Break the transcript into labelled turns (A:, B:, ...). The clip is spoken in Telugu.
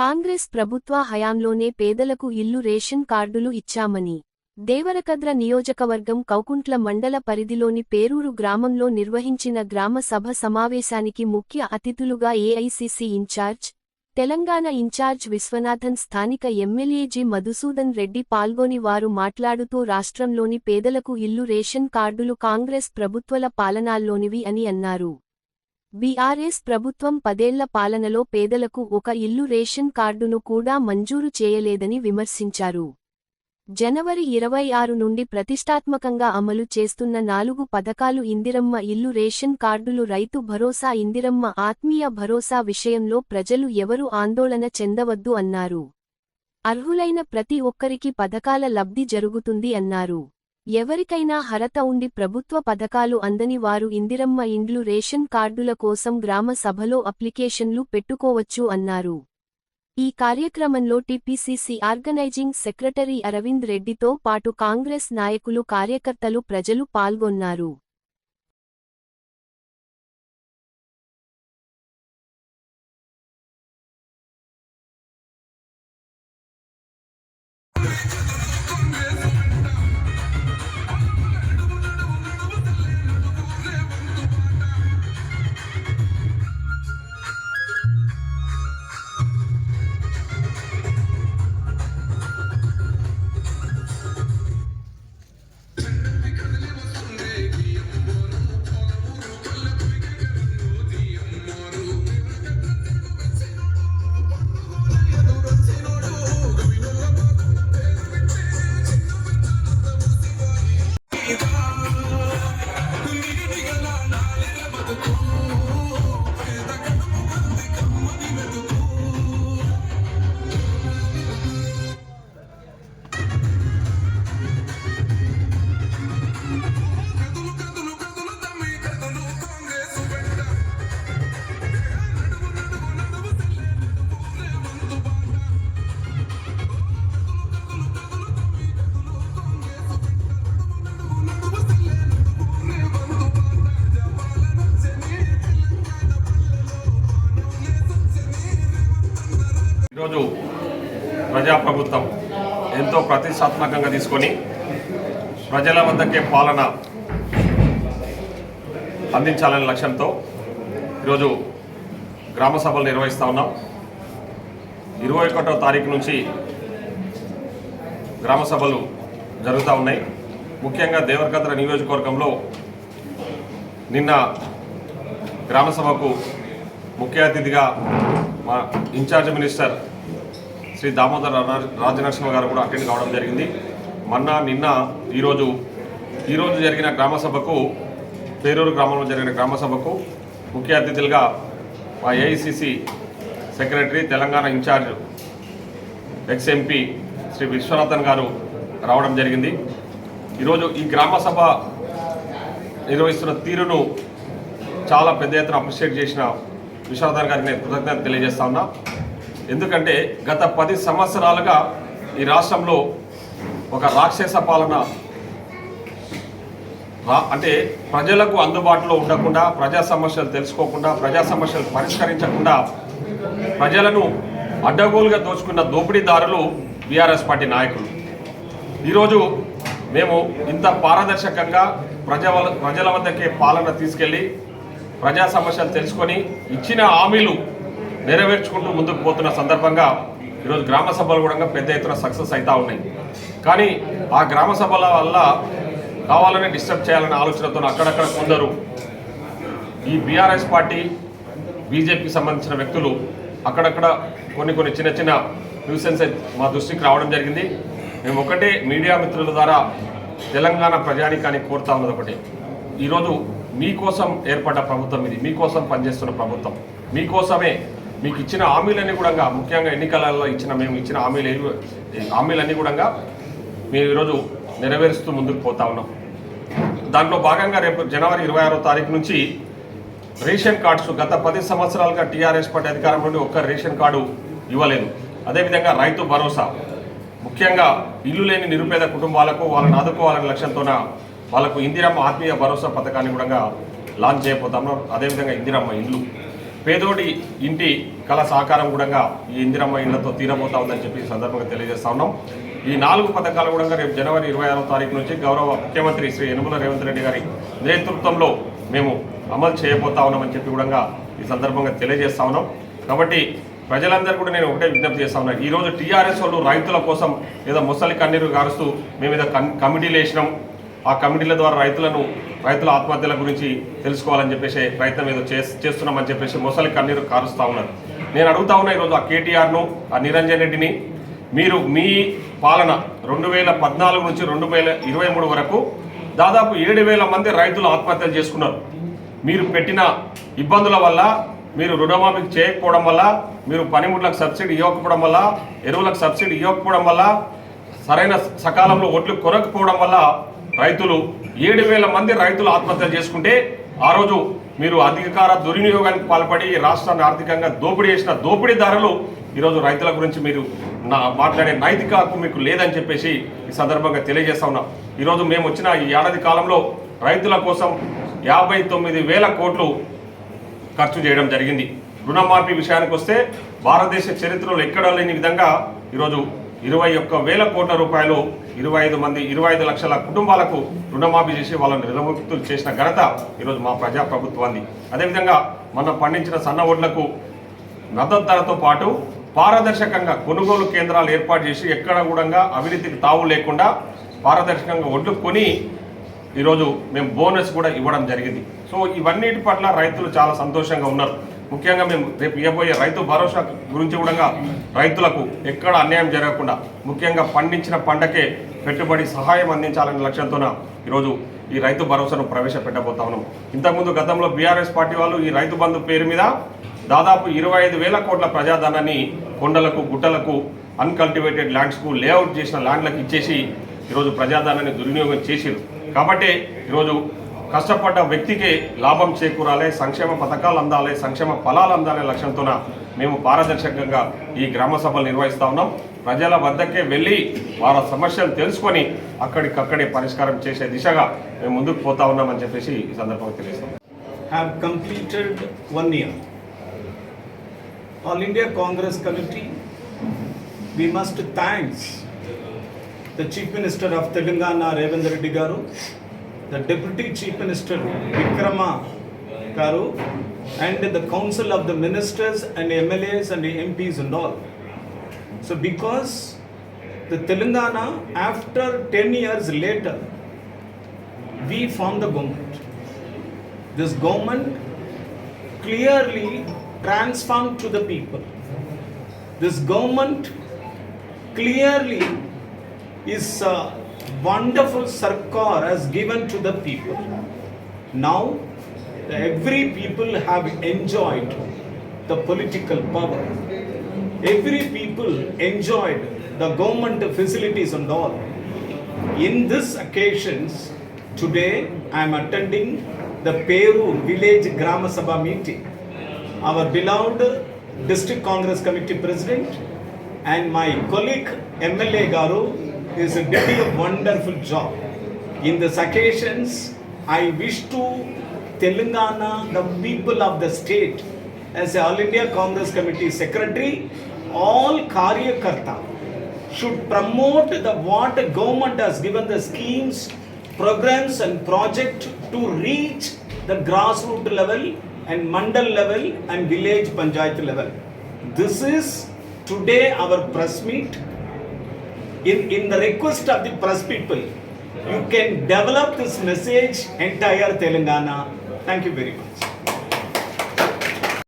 A: కాంగ్రెస్ ప్రభుత్వ హయాంలోనే పేదలకు ఇల్లు రేషన్ కార్డులు ఇచ్చామని దేవరకద్ర నియోజకవర్గం కౌకుంట్ల మండల పరిధిలోని పేరూరు గ్రామంలో నిర్వహించిన గ్రామ సభ సమావేశానికి ముఖ్య అతిథులుగా AICC incharge Telangana incharge Viswanathan స్థానిక ఎమ్మెల్యే జి మధుసూదన్ రెడ్డి పాల్గొని వారు మాట్లాడుతూ రాష్ట్రంలోని పేదలకు ఇల్లు రేషన్ కార్డులు కాంగ్రెస్ ప్రభుత్వల పాలనాల్లోనివి అని అన్నారు. బీఆర్ఎస్ ప్రభుత్వం పదేళ్ళ పాలనలో పేదలకు ఒక ఇల్లు రేషన్ కార్డును కూడా మంజూరు చేయలేదని విమర్శించారు. జనవరి ఇరవై ఆరు నుండి ప్రతిష్టాత్మకంగా అమలు చేస్తున్న నాలుగు పథకాలు ఇందిరమ్మ ఇల్లు రేషన్ కార్డులు రైతు భరోసా ఇందిరమ్మ ఆత్మీయ భరోసా విషయంలో ప్రజలు ఎవరు ఆందోళన చెందవద్దు అన్నారు. అర్హులైన ప్రతి ఒక్కరికి పథకాల లబ్ధి జరుగుతుంది అన్నారు. ఎవరికైనా హరత ఉండి ప్రభుత్వ పథకాలు అందని వారు ఇందిరమ్మ ఇండ్లు రేషన్ కార్డుల కోసం గ్రామ సభలో అప్లికేషన్లు పెట్టుకోవచ్చు అన్నారు. ఈ కార్యక్రమంలో టిపిసిసి ఆర్గనైజింగ్ సెక్రటరీ అరవింద్ రెడ్డితో పాటు కాంగ్రెస్ నాయకులు కార్యకర్తలు ప్రజలు పాల్గొన్నారు.
B: ప్రజాప్రభుత్వం ఎంతో ప్రతిష్టాత్మకంగా తీసుకొని ప్రజల వద్దకే పాలన అందించాలనే లక్ష్యంతో ఈరోజు గ్రామ సభలు నిర్వహిస్తూ ఉన్నాం. ఇరవై ఒకటో తారీఖు నుంచి గ్రామ సభలు జరుగుతూ ఉన్నాయి. ముఖ్యంగా దేవరకద్ర నియోజకవర్గంలో నిన్న గ్రామ సభకు ముఖ్య అతిథిగా మా ఇన్ఛార్జ్ మినిస్టర్ శ్రీ దామోదర్ రాజనరసింహ గారు కూడా అటెండ్ కావడం జరిగింది. మొన్న నిన్న ఈరోజు ఈరోజు జరిగిన గ్రామ సభకు పేరూరు గ్రామంలో జరిగిన గ్రామ సభకు ముఖ్య అతిథులుగా మా AICC secretary Telangana incharge ex MP Shri Viswanathan గారు రావడం జరిగింది. ఈరోజు ఈ గ్రామ సభ నిర్వహిస్తున్న తీరును చాలా పెద్ద ఎత్తున అప్రిషియేట్ చేసిన విశ్వనాథన్ గారికి నేను కృతజ్ఞత తెలియజేస్తా ఉన్నా. ఎందుకంటే గత పది సంవత్సరాలుగా ఈ రాష్ట్రంలో ఒక రాక్షస పాలన అంటే ప్రజలకు అందుబాటులో ఉండకుండా ప్రజా సమస్యలు తెలుసుకోకుండా ప్రజా సమస్యలు పరిష్కరించకుండా ప్రజలను అడ్డగోలుగా దోచుకున్న దోపిడీదారులు బీఆర్ఎస్ పార్టీ నాయకులు. ఈరోజు మేము ఇంత పారదర్శకంగా ప్రజల ప్రజల వద్దకే పాలన తీసుకెళ్ళి ప్రజా సమస్యలు తెలుసుకొని ఇచ్చిన హామీలు నెరవేర్చుకుంటూ ముందుకు పోతున్న సందర్భంగా ఈరోజు గ్రామ సభలు కూడా పెద్ద ఎత్తున సక్సెస్ అవుతూ ఉన్నాయి. కానీ ఆ గ్రామ సభల వల్ల కావాలని డిస్టర్బ్ చేయాలనే ఆలోచనతో అక్కడక్కడ కొందరు ఈ బీఆర్ఎస్ పార్టీ బీజేపీకి సంబంధించిన వ్యక్తులు అక్కడక్కడ కొన్ని కొన్ని చిన్న చిన్న న్యూసెన్స్ మా దృష్టికి రావడం జరిగింది. మేము ఒకటే మీడియా మిత్రుల ద్వారా తెలంగాణ ప్రజానికానికి కోరుతా ఉన్నది ఒకటి. ఈరోజు మీకోసం ఏర్పడ్డ ప్రభుత్వం ఇది. మీకోసం పనిచేస్తున్న ప్రభుత్వం. మీకోసమే మీకు ఇచ్చిన హామీలన్నీ కూడా ముఖ్యంగా ఎన్నికలలో ఇచ్చిన మేము ఇచ్చిన హామీలు హామీలన్నీ కూడా మేము ఈరోజు నెరవేరుస్తూ ముందుకు పోతా ఉన్నాం. దాంట్లో భాగంగా రేపు జనవరి ఇరవై ఆరో తారీఖు నుంచి రేషన్ కార్డ్స్ గత పది సంవత్సరాలుగా టీఆర్ఎస్ పార్టీ అధికారం నుండి ఒక్క రేషన్ కార్డు ఇవ్వలేదు. అదేవిధంగా రైతు భరోసా. ముఖ్యంగా ఇల్లు లేని నిరుపేద కుటుంబాలకు వాళ్ళని ఆదుకోవాలనే లక్ష్యంతోన వాళ్ళకు ఇందిరమ్మ ఆత్మీయ భరోసా పథకాన్ని కూడా లాంచ్ చేయబోతాము అదేవిధంగా ఇందిరమ్మ ఇల్లు. పేదోడి ఇంటి కళ సహకారం కూడా ఈ ఇందిరమ్మ ఇళ్ళతో తీరబోతా ఉందని చెప్పి సందర్భంగా తెలియజేస్తా ఉన్నాం. ఈ నాలుగు పథకాలు కూడా రేపు జనవరి ఇరవై ఆరో తారీఖు నుంచి గౌరవ ముఖ్యమంత్రి శ్రీ యనుమల రేవంత్ రెడ్డి గారి నేతృత్వంలో మేము అమలు చేయబోతా ఉన్నామని చెప్పి కూడా ఈ సందర్భంగా తెలియజేస్తా ఉన్నాం. కాబట్టి ప్రజలందరూ కూడా నేను ఒకటే విజ్ఞప్తి చేస్తా ఉన్నాను ఈరోజు టీఆర్ఎస్ వాళ్ళు రైతుల కోసం ఏదో ముసలి కన్నీరు గారుస్తూ మేము ఏదో కమిటీలు వేసినాం ఆ కమిటీల ద్వారా రైతులను రైతుల ఆత్మహత్యల గురించి తెలుసుకోవాలని చెప్పేసి ప్రయత్నం ఏదో చేస్తున్నామని చెప్పేసి మొసలి కన్నీరు కారుస్తూ ఉన్నారు. నేను అడుగుతా ఉన్నా ఈరోజు ఆ కేటీఆర్ను ఆ నిరంజన్ రెడ్డిని మీరు మీ పాలన రెండు వేల పద్నాలుగు నుంచి రెండు వేల ఇరవై మూడు వరకు దాదాపు ఏడు వేల మంది రైతులు ఆత్మహత్యలు చేసుకున్నారు. మీరు పెట్టిన ఇబ్బందుల వల్ల మీరు రుణమాఫీ చేయకపోవడం వల్ల మీరు పనిముట్లకు సబ్సిడీ ఇవ్వకపోవడం వల్ల ఎరువులకు సబ్సిడీ ఇవ్వకపోవడం వల్ల సరైన సకాలంలో ఒడ్లు కొనకపోవడం వల్ల రైతులు ఏడు వేల మంది రైతులు ఆత్మహత్యలు చేసుకుంటే ఆ రోజు మీరు అధికార దుర్వినియోగానికి పాల్పడి రాష్ట్రాన్ని ఆర్థికంగా దోపిడీ చేసిన దోపిడీదారులు ఈరోజు రైతుల గురించి మీరు నా మాట్లాడే నైతిక హక్కు మీకు లేదని చెప్పేసి ఈ సందర్భంగా తెలియజేస్తా ఉన్నా. ఈరోజు మేము వచ్చిన ఈ ఏడాది కాలంలో రైతుల కోసం యాభై తొమ్మిది వేల కోట్లు ఖర్చు చేయడం జరిగింది. రుణమాఫీ విషయానికి వస్తే భారతదేశ చరిత్రలో ఎక్కడా లేని విధంగా ఈరోజు ఇరవై ఒక్క వేల కోట్ల రూపాయలు ఇరవై ఐదు మంది ఇరవై ఐదు లక్షల కుటుంబాలకు రుణమాఫీ చేసి వాళ్ళని రుణముక్తులు చేసిన ఘనత ఈరోజు మా ప్రజాప్రభుత్వాన్ని అదేవిధంగా మనం పండించిన సన్న ఒడ్లకు మద్దతు ధరతో పాటు పారదర్శకంగా కొనుగోలు కేంద్రాలు ఏర్పాటు చేసి ఎక్కడ కూడా అవినీతికి తావు లేకుండా పారదర్శకంగా ఒడ్లు కొని ఈరోజు మేము బోనస్ కూడా ఇవ్వడం జరిగింది. సో ఇవన్నిటి పట్ల రైతులు చాలా సంతోషంగా ఉన్నారు. ముఖ్యంగా మేము రేపు ఇవ్వబోయే రైతు భరోసా గురించి కూడా రైతులకు ఎక్కడ అన్యాయం జరగకుండా ముఖ్యంగా పండించిన పంటకే పెట్టుబడి సహాయం అందించాలనే లక్ష్యంతోన ఈరోజు ఈ రైతు భరోసాను ప్రవేశపెట్టబోతా ఉన్నాం. ఇంతకుముందు గతంలో బీఆర్ఎస్ పార్టీ వాళ్ళు ఈ రైతు బంధు పేరు మీద దాదాపు ఇరవై ఐదు వేల కోట్ల ప్రజాధనాన్ని కొండలకు గుట్టలకు అన్కల్టివేటెడ్ ల్యాండ్స్కు లేఅవుట్ చేసిన ల్యాండ్లకు ఇచ్చేసి ఈరోజు ప్రజాధనాన్ని దుర్వినియోగం చేసిరు కాబట్టి ఈరోజు కష్టపడ్డ వ్యక్తికి లాభం చేకూరాలి సంక్షేమ పథకాలు అందాలి సంక్షేమ ఫలాలు అందాలనే లక్ష్యంతోన మేము పారదర్శకంగా ఈ గ్రామ సభలు నిర్వహిస్తా ఉన్నాం. ప్రజల వద్దకే వెళ్ళి వారి సమస్యలు తెలుసుకొని అక్కడికక్కడే పరిష్కారం చేసే దిశగా మేము ముందుకు పోతా ఉన్నామని చెప్పేసి ఈ సందర్భంగా తెలియజేస్తాం.
C: Have completed one year all India Congress committee we must thanks the Chief Minister of Telangana, Revanth Reddy Garu, the Deputy Chief Minister, Vikrama Karu and the Council of the Ministers and MLAs and MPs and all. So because the Telangana, after 10 years later, we formed the government. This government clearly transformed to the people. This government clearly is a wonderful sarkar has given to the people. Now, every people have enjoyed the political power. Every people enjoyed the government facilities and all. In this occasions, today I am attending the Peru Village Grama Sabha meeting. Our beloved District Congress Committee President and my colleague MLA Garu is doing a wonderful job. In these occasions, I wish to Telangana, the people of the state, as All India Congress Committee Secretary, all Karyakarta should promote the what the government has given the schemes, programs and project to reach the grassroots level and mandal level and village panchayat level. This is today our press meet. In, in the request of the press people, you can develop this message entire Telangana. Thank you very much.